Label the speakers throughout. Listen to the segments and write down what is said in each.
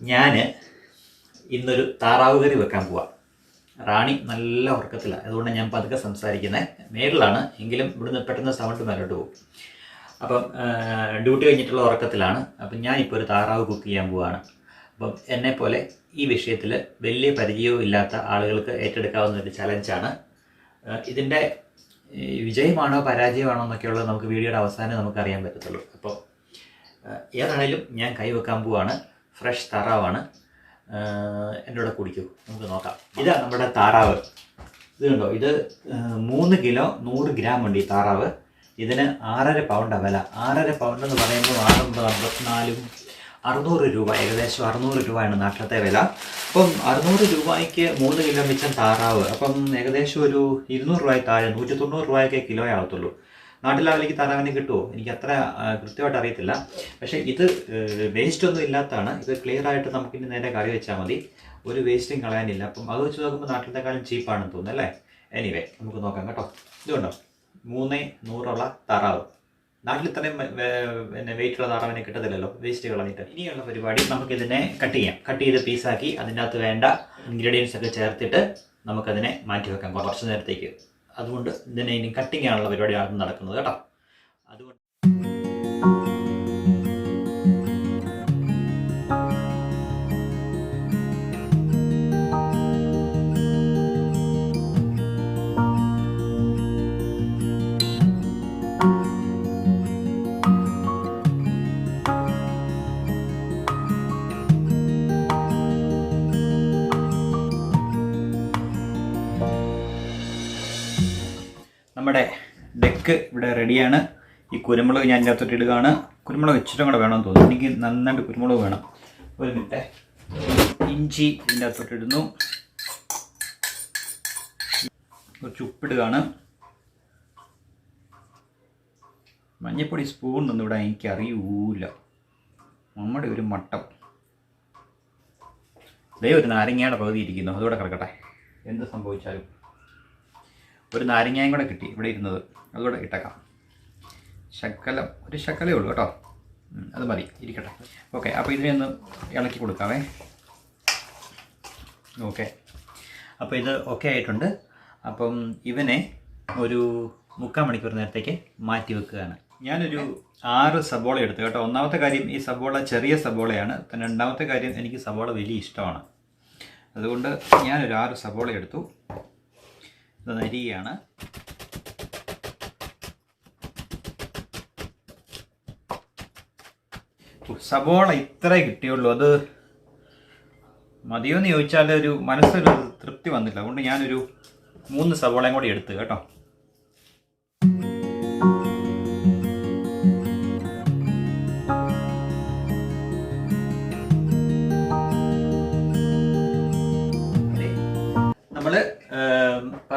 Speaker 1: ഞാൻ ഇന്നൊരു താറാവ് കറി വെക്കാൻ പോവാം. റാണി നല്ല ഉറക്കത്തിലാണ് അതുകൊണ്ട് ഞാൻ പതുക്കെ സംസാരിക്കുന്നത് മേളിലാണ് എങ്കിലും ഇവിടുന്ന് പെട്ടെന്ന് സൗണ്ട് മേലോട്ട് പോകും. അപ്പം ഡ്യൂട്ടി കഴിഞ്ഞിട്ടുള്ള ഉറക്കത്തിലാണ്. അപ്പം ഞാനിപ്പോൾ ഒരു താറാവ് കുക്ക് ചെയ്യാൻ പോവാണ്. അപ്പം എന്നെപ്പോലെ പോലെ ഈ വിഷയത്തിൽ വലിയ പരിചയവും ഇല്ലാത്ത ആളുകൾക്ക് ഏറ്റെടുക്കാവുന്ന ഒരു ചലഞ്ചാണ് ഇതിന്റെ വിജയമാണോ പരാജയമാണോ എന്നൊക്കെയുള്ളത് നമുക്ക് വീഡിയോയുടെ അവസാനം നമുക്ക് അറിയാൻ പറ്റത്തുള്ളൂ അപ്പോൾ ഏതാണേലും ഞാൻ കൈവെക്കാൻ പോവാണ്. ഫ്രഷ് താറാവാണ്. എന്റെ കൂടെ കുടിക്കൂ. നമുക്ക് നോക്കാം. ഇതാ നമ്മുടെ താറാവ്. ഇത് കണ്ടോ? ഇത് മൂന്ന് കിലോ നൂറ് ഗ്രാം ഉണ്ട് ഈ താറാവ്. ഇതിന് ആറര പൗണ്ടാണ് വില. ആറര പൗണ്ട് എന്ന് പറയുമ്പോൾ ആറൊമ്പത് അമ്പത്തിനാലും അറുന്നൂറ് രൂപ ഏകദേശം അറുന്നൂറ് രൂപയാണ് നാട്ടിലത്തെ വില. അപ്പം അറുന്നൂറ് രൂപയ്ക്ക് മൂന്ന് കിലോ മിച്ചം താറാവ്. അപ്പം ഏകദേശം ഒരു ഇരുന്നൂറ് രൂപ താഴെ നൂറ്റി തൊണ്ണൂറ് രൂപയൊക്കെ കിലോ ആവത്തുള്ളൂ. നാട്ടിലെ വിലയ്ക്ക് താറാവിനെ കിട്ടുമോ എനിക്ക് അത്ര കൃത്യമായിട്ട് അറിയത്തില്ല. പക്ഷേ ഇത് വേസ്റ്റ് ഒന്നും ഇല്ലാത്തതാണ് ഇത് ക്ലിയർ ആയിട്ട് നമുക്ക് ഇനി നേരെ കറി വെച്ചാൽ മതി. ഒരു വേസ്റ്റും കളയാനില്ല. അപ്പം അത് വെച്ച് നോക്കുമ്പോൾ നാട്ടിലത്തെക്കാളും ചീപ്പാണെന്ന് തോന്നുന്നു അല്ലേ? എനിവേ നമുക്ക് നോക്കാം കേട്ടോ. ഇതുകൊണ്ടോ മൂന്ന് നൂറുള്ള താറാവ്. നാട്ടിൽ ഇത്രയും പിന്നെ വെയിറ്റുള്ള താറാവിനെ കിട്ടത്തില്ലല്ലോ. വേസ്റ്റ് കളഞ്ഞിട്ട്. ഇനിയുള്ള പരിപാടി നമുക്കിതിനെ കട്ട് ചെയ്യാം. കട്ട് ചെയ്ത് പീസാക്കി അതിന്റെ അകത്ത് വേണ്ട ഇൻഗ്രീഡിയൻസ് ഒക്കെ ചേർത്തിട്ട് നമുക്കതിനെ മാറ്റി വെക്കാം കുറച്ച് നേരത്തേക്ക്. അതുകൊണ്ട് ഇതിനെ ഇനി കട്ടിങ് ആണുള്ള പരിപാടിയാണ് നടക്കുന്നത് കേട്ടോ. അതുകൊണ്ട് ഡെക്ക് ഇവിടെ റെഡിയാണ് ഈ കുരുമുളക് ഞാൻ ഇതിനകത്തോട്ട് ഇടുകയാണ്. കുരുമുളക് ഇച്ചിരി കൂടെ വേണമെന്ന് തോന്നുന്നു. എനിക്ക് നന്നായിട്ട് കുരുമുളക് വേണം. ഒരു മിനിറ്റ്. ഇഞ്ചി ഇതിന്റെ അകത്തോട്ട് ഇടുന്നു. കുറച്ച് ഉപ്പിടുകയാണ്. മഞ്ഞപ്പൊടി സ്പൂൺ ഒന്നും ഇവിടെ എനിക്കറിയൂല. നമ്മുടെ ഒരു മട്ടം. ദേ ഒരു നാരങ്ങയുടെ പകുതി ഇരിക്കുന്നു. അതുകൂടെ കിടക്കട്ടെ. എന്ത് സംഭവിച്ചാലും. ഒരു നാരങ്ങയും കൂടെ കിട്ടി ഇവിടെ ഇരുന്നത്. അതുകൂടെ ഇട്ടേക്കാം. ശക്കലം ഒരു ശക്കലേ ഉള്ളൂ കേട്ടോ. അത് മതി ഇരിക്കട്ടെ. ഓക്കെ അപ്പോൾ ഇതിനെ ഒന്ന് ഇളക്കി കൊടുക്കാവേ. ഓക്കെ. അപ്പോൾ ഇത് ഓക്കെ ആയിട്ടുണ്ട്. അപ്പം ഇവനെ ഒരു മുക്കാൽ മണിക്കൂർ നേരത്തേക്ക് മാറ്റി വെക്കുകയാണ്. ഞാനൊരു ആറ് സബോള എടുത്തു കേട്ടോ. ഒന്നാമത്തെ കാര്യം ഈ സബോള ചെറിയ സബോളയാണ്. പിന്നെ രണ്ടാമത്തെ കാര്യം എനിക്ക് സബോള വലിയ ഇഷ്ടമാണ്. അതുകൊണ്ട് ഞാനൊരു ആറ് സബോള എടുത്തു. ഇത് നരിയാണ് സബോള ഇത്രേ കിട്ടിയുള്ളൂ. അത് മതിയോ എന്ന് ചോദിച്ചാൽ ഒരു മനസ്സൊരു തൃപ്തി വന്നില്ല. അതുകൊണ്ട് ഞാനൊരു മൂന്ന് സബോളയും കൂടി എടുത്തു കേട്ടോ.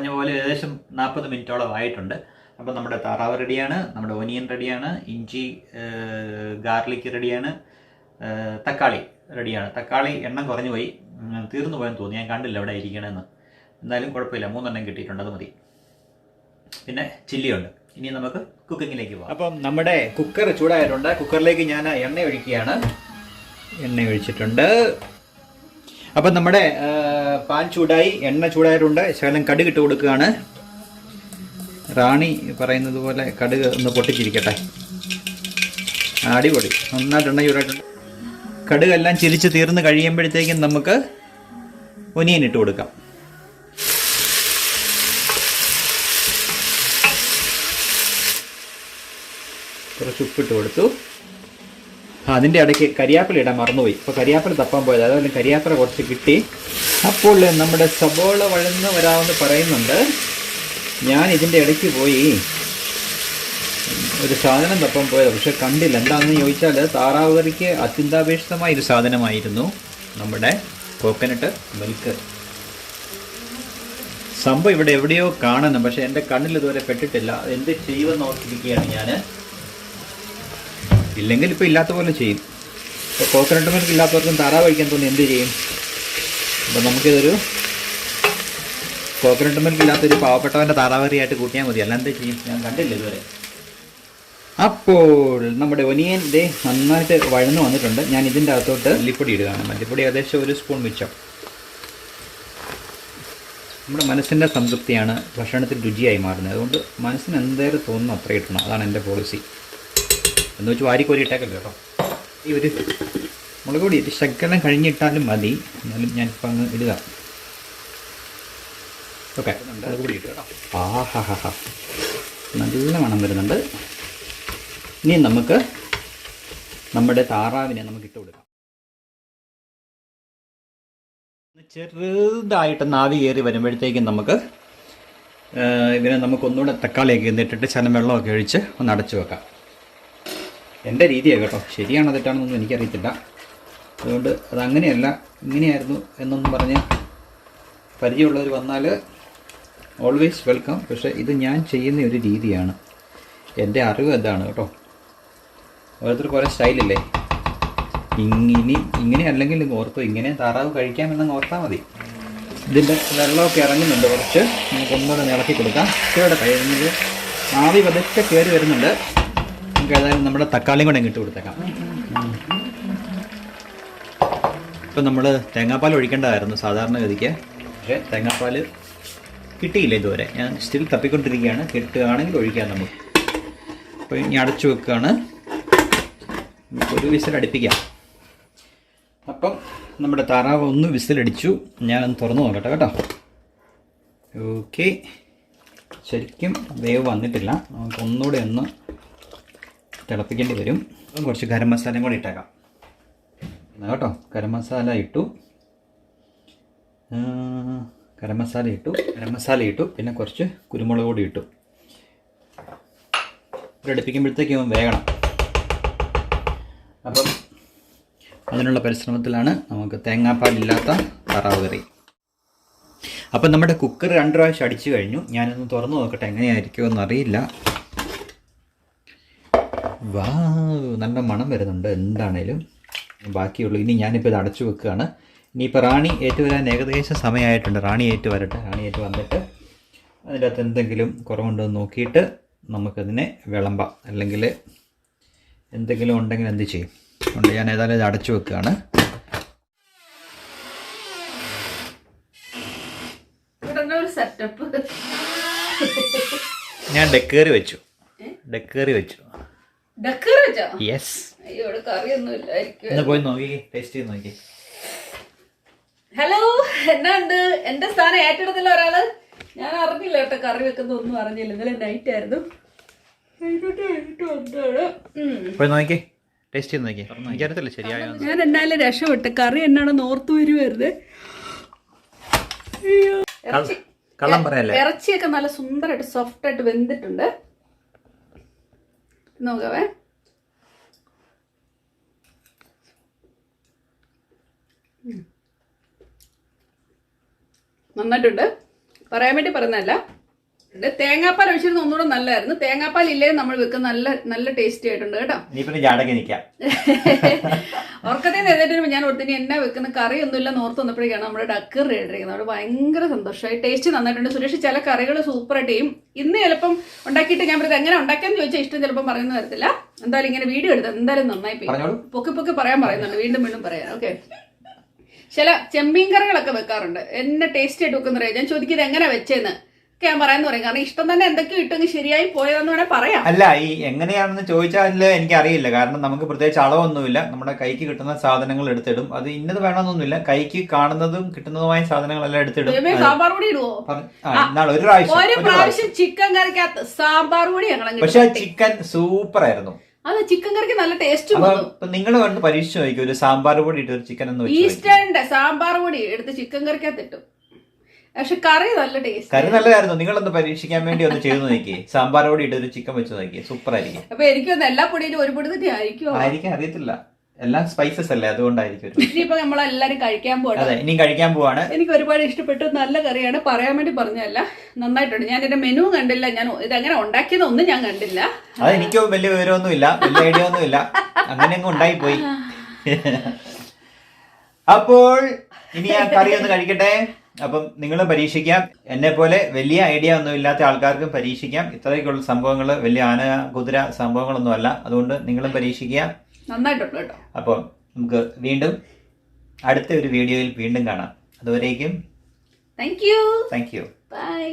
Speaker 1: പറഞ്ഞ പോലെ ഏകദേശം നാൽപ്പത് മിനിറ്റോളം ആയിട്ടുണ്ട്. അപ്പോൾ നമ്മുടെ താറാവ് റെഡിയാണ് നമ്മുടെ ഒനിയൻ റെഡിയാണ് ഇഞ്ചി ഗാർലിക് റെഡിയാണ് തക്കാളി റെഡിയാണ്. തക്കാളി എണ്ണം കുറഞ്ഞു പോയി. തീർന്നു പോയെന്ന് തോന്നി ഞാൻ കണ്ടില്ല അവിടെ ഇരിക്കണമെന്ന് എന്തായാലും കുഴപ്പമില്ല. മൂന്നെണ്ണം കിട്ടിയിട്ടുണ്ട്. അത് മതി. പിന്നെ ചില്ലിയുണ്ട്. ഇനി നമുക്ക് കുക്കിങ്ങിലേക്ക് പോകാം. അപ്പം നമ്മുടെ കുക്കർ ചൂടായിട്ടുണ്ട്. കുക്കറിലേക്ക് ഞാൻ എണ്ണ ഒഴിക്കുകയാണ്. എണ്ണ ഒഴിച്ചിട്ടുണ്ട്. അപ്പം നമ്മുടെ പാൻ ചൂടായി എണ്ണ ചൂടായിട്ടുണ്ട് ശകലം കടുക് ഇട്ട് കൊടുക്കുകയാണ്. റാണി പറയുന്നത് പോലെ കടുക് ഒന്ന് പൊട്ടിച്ചിരിക്കട്ടെ. അടിപൊളി. നന്നായിട്ട് എണ്ണ ചൂടായിട്ടുണ്ട്. കടുക് എല്ലാം ചിരിച്ച് തീർന്ന് കഴിയുമ്പോഴത്തേക്കും നമുക്ക് ഒനിയൻ ഇട്ട് കൊടുക്കാം. കുറച്ച് ഉപ്പിട്ട് കൊടുത്തു. അതിന്റെ ഇടയ്ക്ക് കരിയാപ്പില ഇടാൻ മറന്നുപോയി. ഇപ്പോൾ കരിയാപ്പില തപ്പാൻ പോയത്. അതുപോലെ കരിയാപ്പില കുറച്ച് കിട്ടി. അപ്പോൾ നമ്മുടെ സബോള വഴന്ന് വരാമെന്ന് പറയുന്നുണ്ട്. ഞാൻ ഇതിന്റെ ഇടയ്ക്ക് പോയി ഒരു സാധനം തപ്പാൻ പോയത്. പക്ഷെ കണ്ടില്ല. എന്താണെന്ന് ചോദിച്ചാൽ താറാവ് കറിക്ക് അത്യന്താപേക്ഷിതമായ ഒരു സാധനമായിരുന്നു നമ്മുടെ കോക്കനട്ട് മിൽക്ക്. സംഭവം ഇവിടെ എവിടെയോ കാണുന്നു. പക്ഷേ എന്റെ കണ്ണിൽ ഇതുവരെ പെട്ടിട്ടില്ല. എന്ത് ചെയ്യുമെന്ന് ഓർത്തിരിക്കുകയാണ് ഞാൻ ഇല്ലെങ്കിൽ ഇപ്പോൾ ഇല്ലാത്ത പോലെ ചെയ്യും. ഇപ്പോൾ കോക്കനട്ട് മിൽക്ക് ഇല്ലാത്തവർക്കും താറാവ് കഴിക്കാൻ തോന്നി എന്ത് ചെയ്യും? അപ്പോൾ നമുക്കിതൊരു കോക്കനട്ട് മിൽക്ക് ഇല്ലാത്തൊരു പാവപ്പെട്ടവന്റെ താറാവറിയായിട്ട് കൂട്ടിയാൽ മതി. അല്ല എന്ത് ചെയ്യും? ഞാൻ കണ്ടില്ല ഇതുവരെ. അപ്പോൾ നമ്മുടെ ഒനിയൻ ഇതേ നന്നായിട്ട് വഴന്നു വന്നിട്ടുണ്ട്. ഞാൻ ഇതിന്റെ അകത്തോട്ട് മല്ലിപ്പൊടി ഇടുകയാണ്. മല്ലിപ്പൊടി ഏകദേശം ഒരു സ്പൂൺ മിച്ചം. നമ്മുടെ മനസ്സിന്റെ സംതൃപ്തിയാണ് ഭക്ഷണത്തിൽ രുചിയായി മാറുന്നത്. അതുകൊണ്ട് മനസ്സിന് എന്തേലും തോന്നുന്നു അത്ര കിട്ടണം അതാണ് എന്റെ പോളിസി എന്ന് വെച്ച് വാരിക്കോരി ഇട്ടേക്കല്ലോ കേട്ടോ? ഈ ഒരു മുളക് പൊടി ശകലം കഴിഞ്ഞിട്ടാലും മതി. എന്നാലും ഞാനിപ്പോൾ അങ്ങ് ഇടുക. ഓക്കെ. മുളക് കേട്ടോ. ആ നല്ല മണം വരുന്നുണ്ട്. ഇനി നമുക്ക് നമ്മുടെ താറാവിനെ നമുക്ക് ഇട്ട് കൊടുക്കാം. ചെറുതായിട്ട് നാവി കയറി വരുമ്പോഴത്തേക്കും നമുക്ക് ഇതിനെ നമുക്ക് ഒന്നുകൂടെ തക്കാളിയൊക്കെ ഇന്നിട്ടിട്ട് ശനം വെള്ളമൊക്കെ ഒഴിച്ച് ഒന്ന് അടച്ചു വെക്കാം. എന്റെ രീതിയാണ് കേട്ടോ. ശരിയാണോ തെറ്റാണെന്നൊന്നും എനിക്കറിയത്തില്ല. അതുകൊണ്ട് അതങ്ങനെയല്ല ഇങ്ങനെയായിരുന്നു എന്നൊന്നും പറഞ്ഞ് പരിചയമുള്ളവർ വന്നാൽ ഓൾവേസ് വെൽക്കം പക്ഷേ ഇത് ഞാൻ ചെയ്യുന്ന ഒരു രീതിയാണ്. എന്റെ അറിവ് എന്താണ് കേട്ടോ. ഓരോരുത്തർക്ക് ഓരോ സ്റ്റൈലില്ലേ? ഇങ്ങനെ ഇങ്ങനെ അല്ലെങ്കിൽ ഓർത്തോ ഇങ്ങനെ താറാവ് കഴിക്കാമെന്നങ്ങ് ഓർത്താൽ മതി. ഇതിന്റെ വെള്ളമൊക്കെ ഇറങ്ങുന്നുണ്ട് കുറച്ച്. നമുക്ക് ഒന്നുകൂടെ ഒന്ന് ഇളക്കി കൊടുക്കാം. ഇവിടെ കഴിഞ്ഞത് ആവി പതുക്കെ കയറി വരുന്നുണ്ട്. നമുക്ക് ഏതായാലും നമ്മുടെ തക്കാളിയും കൂടെ ഇങ്ങോട്ട് കൊടുത്തേക്കാം. ഇപ്പം നമ്മൾ തേങ്ങാപ്പാൽ ഒഴിക്കേണ്ടതായിരുന്നു സാധാരണഗതിക്ക്. പക്ഷേ തേങ്ങാപ്പാൽ കിട്ടിയില്ല ഇതുവരെ. ഞാൻ സ്റ്റിൽ തപ്പിക്കൊണ്ടിരിക്കുകയാണ്. കിട്ടുകയാണെങ്കിൽ ഒഴിക്കാം നമുക്ക്. അപ്പോൾ ഇനി അടച്ചു വെക്കുകയാണ്. ഒരു വിസിൽ അടുപ്പിക്കാം. അപ്പം നമ്മുടെ താറാവ് ഒന്ന് വിസിലടിച്ചു. ഞാനൊന്ന് തുറന്നു നോക്കട്ടെ കേട്ടോ. ഓക്കെ. ശരിക്കും വേവ് വന്നിട്ടില്ല. നമുക്ക് ഒന്നുകൂടെ ഒന്ന് തിളപ്പിക്കേണ്ടി വരും. കുറച്ച് ഗരം മസാലയും കൂടി ഇട്ടേക്കാം. എന്നാൽ കേട്ടോ. ഗരം മസാല ഇട്ടു. ഗരം മസാല ഇട്ടു. ഗരം മസാല ഇട്ടു. പിന്നെ കുറച്ച് കുരുമുളക് കൂടി ഇട്ടു. ഇവൻ വേകണം. അപ്പം അതിനുള്ള പരിശ്രമത്തിലാണ് നമുക്ക് തേങ്ങാപ്പാലില്ലാത്ത താറാവ് കറി. അപ്പം നമ്മുടെ കുക്കർ രണ്ട് പ്രാവശ്യം അടിച്ചു കഴിഞ്ഞു. ഞാനൊന്ന് തുറന്നു നോക്കട്ടെ എങ്ങനെയായിരിക്കുമെന്ന് അറിയില്ല. വാ നല്ല മണം വരുന്നുണ്ട്. എന്താണേലും ബാക്കിയുള്ളൂ. ഇനി ഞാനിപ്പോൾ ഇത് അടച്ചു വെക്കുകയാണ്. ഇനിയിപ്പോൾ റാണി ഏറ്റു വരാൻ ഏകദേശം സമയമായിട്ടുണ്ട്. റാണി ഏറ്റു വരട്ടെ. റാണി ഏറ്റു വന്നിട്ട് അതിന്റെ അകത്ത് എന്തെങ്കിലും കുറവുണ്ടോ എന്ന് നോക്കിയിട്ട് നമുക്കതിനെ വിളമ്പാം. അല്ലെങ്കിൽ എന്തെങ്കിലും ഉണ്ടെങ്കിൽ എന്ത് ചെയ്യും? അതുകൊണ്ട് ഞാൻ ഏതായാലും ഇത് അടച്ചു വെക്കുകയാണ്.
Speaker 2: സെറ്റപ്പ്
Speaker 1: ഞാൻ ഡെക്കേറി വെച്ചു. ഡെക്കേറി വെച്ചോ. യെസ് ഒന്ന് പോയി നോക്കി ടേസ്റ്റ് ചെയ്ത് നോക്കി.
Speaker 2: ഹലോ എന്നാ ഉണ്ട് എന്റെ സ്ഥാനം ഏറ്റെടുത്തില്ല ഒരാൾ. ഞാൻ അറിഞ്ഞില്ല കേട്ടോ കറി വെക്കുന്ന ഒന്നും അറിഞ്ഞില്ല. ഇന്നലെ നൈറ്റ് ആയിരുന്നു. ഞാൻ എന്നാലും രക്ഷപ്പെട്ട്. കറി എന്നാണെന്ന് ഓർത്തു വരുമായിരുന്നേ ഇറച്ചിയൊക്കെ നല്ല സുന്ദരമായിട്ട് സോഫ്റ്റ് ആയിട്ട് വെന്തിട്ടുണ്ട്. നോക്കവേ നന്നായിട്ടുണ്ട്. പറയാൻ വേണ്ടി പറയുന്നതല്ല തേങ്ങാപ്പാൽ ഒഴിച്ചിരുന്ന ഒന്നുകൂടെ നല്ലതായിരുന്നു. തേങ്ങാപ്പാൽ ഇല്ലേ നമ്മൾ വെക്കുന്ന നല്ല നല്ല ടേസ്റ്റി ആയിട്ടുണ്ട് കേട്ടോ. ഉറക്കത്തിൽ നിന്നിട്ട് എഴുന്നേറ്റ് ഞാൻ ഓർത്തിന് എന്നെ വെക്കുന്ന കറി ഒന്നുമില്ല നോർത്ത് വന്നപ്പോഴേക്കാണ് നമ്മുടെ ഡക്കർ ഇട്ടിരിക്കുന്നത് അവിടെ ഭയങ്കര സന്തോഷമായി. ടേസ്റ്റ് നന്നായിട്ടുണ്ട്. സുരേഷ് ചില കറികൾ സൂപ്പറായിട്ട് ചെയ്യും. ഇന്ന് ചിലപ്പം ഉണ്ടാക്കിയിട്ട് ഞാൻ പറയുന്നത് എങ്ങനെ ഉണ്ടാക്കിയെന്ന് ചോദിച്ചാൽ ഇഷ്ടം ചിലപ്പം പറയുന്ന തരത്തില്ല. എന്തായാലും ഇങ്ങനെ വീഡിയോ എടുത്ത് എന്തായാലും നന്നായി പോയി. പൊക്കി പൊക്കി പറയാൻ പറയുന്നുണ്ട്. വീണ്ടും വീണ്ടും പറയാം. ഓക്കെ ചില ചെമ്മീൻ കറികളൊക്കെ വെക്കാറുണ്ട്. എന്നെ ടേസ്റ്റ് ആയിട്ട് വെക്കുന്ന ഞാൻ ചോദിക്കുന്നത് എങ്ങനെ വെച്ചേന്ന്? ഞാൻ പറയാന്ന് പറയും. കാരണം ഇഷ്ടം തന്നെ എന്തൊക്കെ ഇട്ടെങ്കിൽ ശരിയായി പോയതെന്ന് വേണേ പറയാം.
Speaker 1: അല്ല ഈ എങ്ങനെയാണെന്ന് ചോദിച്ചാൽ എനിക്കറിയില്ല. കാരണം നമുക്ക് പ്രത്യേകിച്ച് അളവൊന്നുമില്ല. നമ്മുടെ കൈക്ക് കിട്ടുന്ന സാധനങ്ങൾ എടുത്തിടും. അത് ഇന്നത് വേണമെന്നൊന്നുമില്ല. കൈക്ക് കാണുന്നതും കിട്ടുന്നതുമായ സാധനങ്ങളെല്ലാം എടുത്തിടും.
Speaker 2: സാമ്പാർ പൊടി ഇടുവോ?
Speaker 1: ഒരു പ്രാവശ്യം
Speaker 2: ഒരു ചിക്കൻ കറിക്കകത്ത് സാമ്പാർ പൊടി ഞങ്ങൾ
Speaker 1: പക്ഷെ ചിക്കൻ സൂപ്പർ ആയിരുന്നു
Speaker 2: അത് ചിക്കൻ കറിക്ക് നല്ല ടേസ്റ്റ്
Speaker 1: നിങ്ങൾ കണ്ട് പരീക്ഷിച്ച് നോക്കി ഒരു സാമ്പാർ പൊടി ഇട്ട് ഒരു ചിക്കൻ എന്ന്
Speaker 2: ഈസ്റ്റേണിന്റെ സാമ്പാർ പൊടി എടുത്ത് ചിക്കൻ കറിക്കകത്ത് ഇട്ടു. പക്ഷെ കറി നല്ല ടേസ്റ്റ്
Speaker 1: കറി നല്ലതായിരുന്നു. നിങ്ങളൊന്ന് പരീക്ഷിക്കാൻ വേണ്ടി ഒന്ന് ചെയ്തു നോക്കി സാമ്പാർ പൊടി ഇട്ട് ഒരു ചിക്കൻ വെച്ച് നോക്കി സൂപ്പർ ആയിരിക്കും
Speaker 2: അപ്പൊ എനിക്കൊന്ന് എല്ലാ പൊടിയിലും ഒരു പൊടി തന്നെ ആയിരിക്കും
Speaker 1: ആയിരിക്കും. അറിയത്തില്ല. എല്ലാം സ്പൈസസ് അല്ലേ? അതുകൊണ്ടായിരിക്കും
Speaker 2: ഇനിയിപ്പോ നമ്മളെല്ലാരും കഴിക്കാൻ പോകണം
Speaker 1: ഇനി കഴിക്കാൻ പോവാണ്.
Speaker 2: എനിക്ക് ഒരുപാട് ഇഷ്ടപ്പെട്ടു നല്ല കറിയാണ്. പറയാൻ വേണ്ടി പറഞ്ഞല്ല നന്നായിട്ടുണ്ട്. ഞാൻ എന്റെ മെനു കണ്ടില്ല. ഞാൻ ഇതെങ്ങനെ ഉണ്ടാക്കിയതൊന്നും ഞാൻ കണ്ടില്ല.
Speaker 1: അത് എനിക്കോ വലിയ വിവരമൊന്നുമില്ല. വലിയ ഐഡിയ ഒന്നുമില്ല. അങ്ങനെ അങ്ങ് ഉണ്ടായിപ്പോയി. അപ്പോൾ ഇനി ആ കറി ഒന്ന് കഴിക്കട്ടെ? അപ്പം നിങ്ങളും പരീക്ഷിക്കാം. എന്നെ പോലെ വലിയ ഐഡിയ ഒന്നും ഇല്ലാത്ത ആൾക്കാർക്കും പരീക്ഷിക്കാം. ഇത്രയൊക്കെയുള്ള സംഭവങ്ങൾ വലിയ ആന കുതിര സംഭവങ്ങളൊന്നും അല്ല. അതുകൊണ്ട് നിങ്ങളും പരീക്ഷിക്കുക.
Speaker 2: നന്നായിട്ടുണ്ട് കേട്ടോ.
Speaker 1: അപ്പോൾ നമുക്ക് വീണ്ടും അടുത്ത ഒരു വീഡിയോയിൽ വീണ്ടും കാണാം. അതുവരേക്കും
Speaker 2: thank you
Speaker 1: thank you
Speaker 2: bye